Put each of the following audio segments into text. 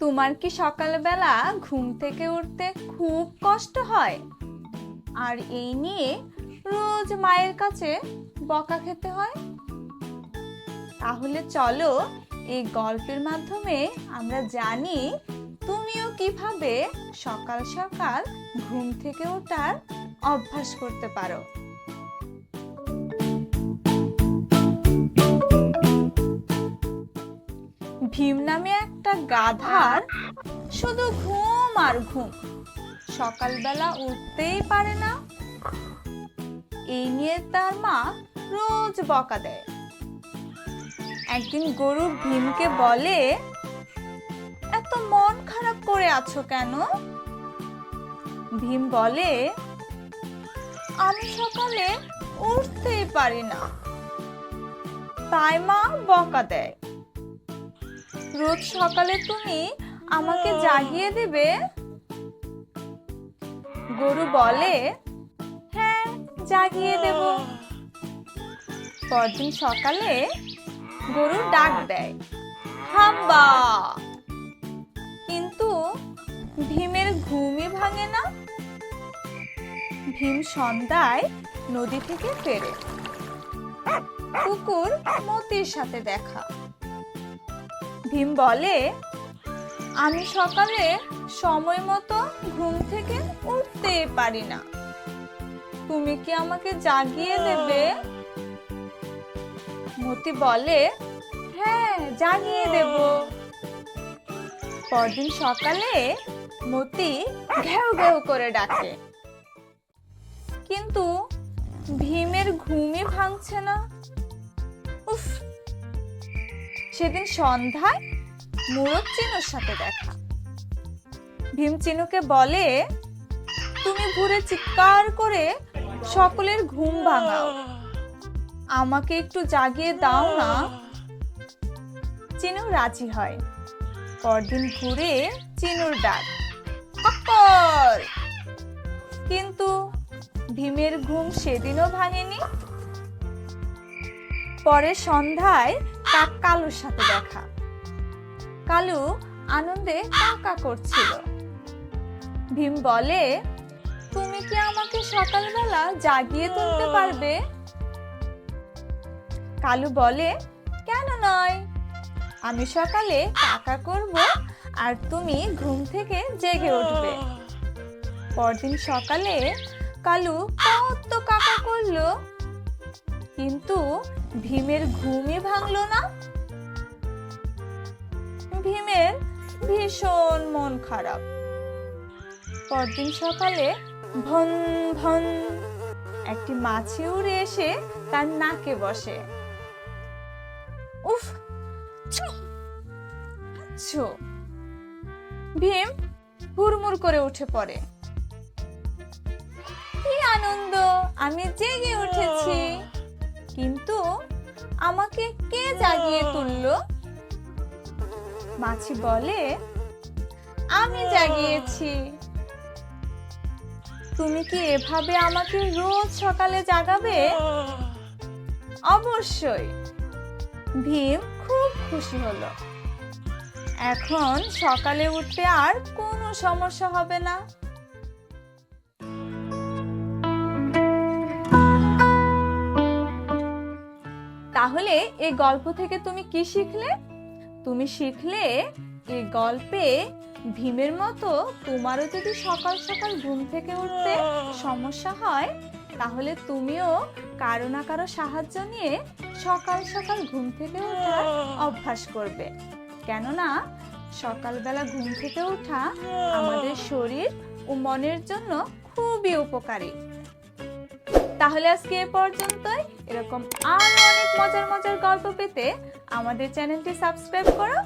তোমার কি সকালবেলা ঘুম থেকে উঠতে খুব কষ্ট হয়? আর এই নিয়ে রোজ মায়ের কাছে বকা খেতে হয়? তাহলে চলো এই গল্পের মাধ্যমে আমরা জানি তুমিও কীভাবে সকাল সকাল ঘুম থেকে ওঠার অভ্যাস করতে পারো। ভীম নামে একটা গাধার শুধু ঘুম আর ঘুম। সকালবেলা উঠতেই পারে না। এই নিয়ে তার মা রোজ বকা দেয়। একদিন গরু ভীমকে বলে, এত মন খারাপ করে আছো কেন? ভীম বলে, আমি সকালে উঠতেই পারি না। তাই মা বকা দেয়। রোজ সকালে তুমি আমাকে জাগিয়ে দেবে? গরু বলে হ্যাঁ জাগিয়ে দেব। পরদিন সকালে গরু ডাক দেয়, হাম্বা! কিন্তু ভীমের ঘুমই ভাঙে না। ভীম সন্ধ্যায় নদী থেকে ফেরে। কুকুর মতির সাথে দেখা। ভীম বলে আমি সকালে সময় মতো ঘুম থেকে উঠতে পারি না। তুমি কি আমাকে জাগিয়ে দেবে? মতি বলে হ্যাঁ জাগিয়ে দেব। পরদিন সকালে মতি ঘেউ ঘেউ করে ডাকে। কিন্তু ভীমের ঘুমই ভাঙছে না। উফ সেদিন সন্ধ্যায় মুরত চিনুর সাথে দেখা। ভীম চিনুকে বলে, তুমি ঘুরে চিৎকার করে সকলের ঘুম ভাঙাও। আমাকে একটু জাগিয়ে দাও না। চিনু রাজি হয়। পরদিন ঘুরে চিনুর ডাক কিন্তু ভীমের ঘুম সেদিনও ভাঙেনি। পরের সন্ধ্যায় কাক কালুর সাথে দেখা। কালু আনন্দে কাকা করছিল। ভীম বলে তুমি কি আমাকে সকালবেলা জাগিয়ে তুলতে পারবে? কালু বলে কেন নয়। আমি সকালে কাকা করব আর তুমি ঘুম থেকে জেগে উঠবে। পরদিন সকালে কালু কত কাকা করল। কিন্তু ভীমের ঘুমই ভাঙলো না? ভীমের ভীষণ মন খারাপ। পরদিন সকালে ভন ভন, একটি মাছি উড়ে এসে তার নাকে বসে। উফ। ভীম হুড়মুড় করে উঠে পড়ে। কি আনন্দ, আমি জেগে উঠেছি। কিন্তু আমাকে কে জাগিয়ে তুললো? মাছি বলে, আমি জাগিয়েছি। তুমি কি এভাবে আমাকে রোজ সকালে জাগাবে? অবশ্যই। ভীম খুব খুশি হলো। এখন সকালে উঠতে আর কোনো সমস্যা হবে না। তাহলে এই গল্প থেকে তুমি কি শিখলে? তুমি শিখলে এই গল্পে ভীমের মতো তোমারও যদি সকাল সকাল ঘুম থেকে উঠতে সমস্যা হয়, তাহলে তুমিও কারও না কারও সাহায্য নিয়ে সকাল সকাল ঘুম থেকে ওঠার অভ্যাস করবে। কেননা সকালবেলা ঘুম থেকে ওঠা আমাদের শরীর ও মনের জন্য খুবই উপকারী। তাহলে আজকে এ পর্যন্তই। এরকম আরও অনেক মজার মজার গল্প পেতে আমাদের চ্যানেলটি সাবস্ক্রাইব করো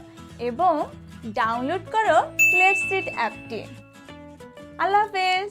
এবং ডাউনলোড করো প্লে স্ট্রিট অ্যাপটি। আল্লাহ হাফেজ।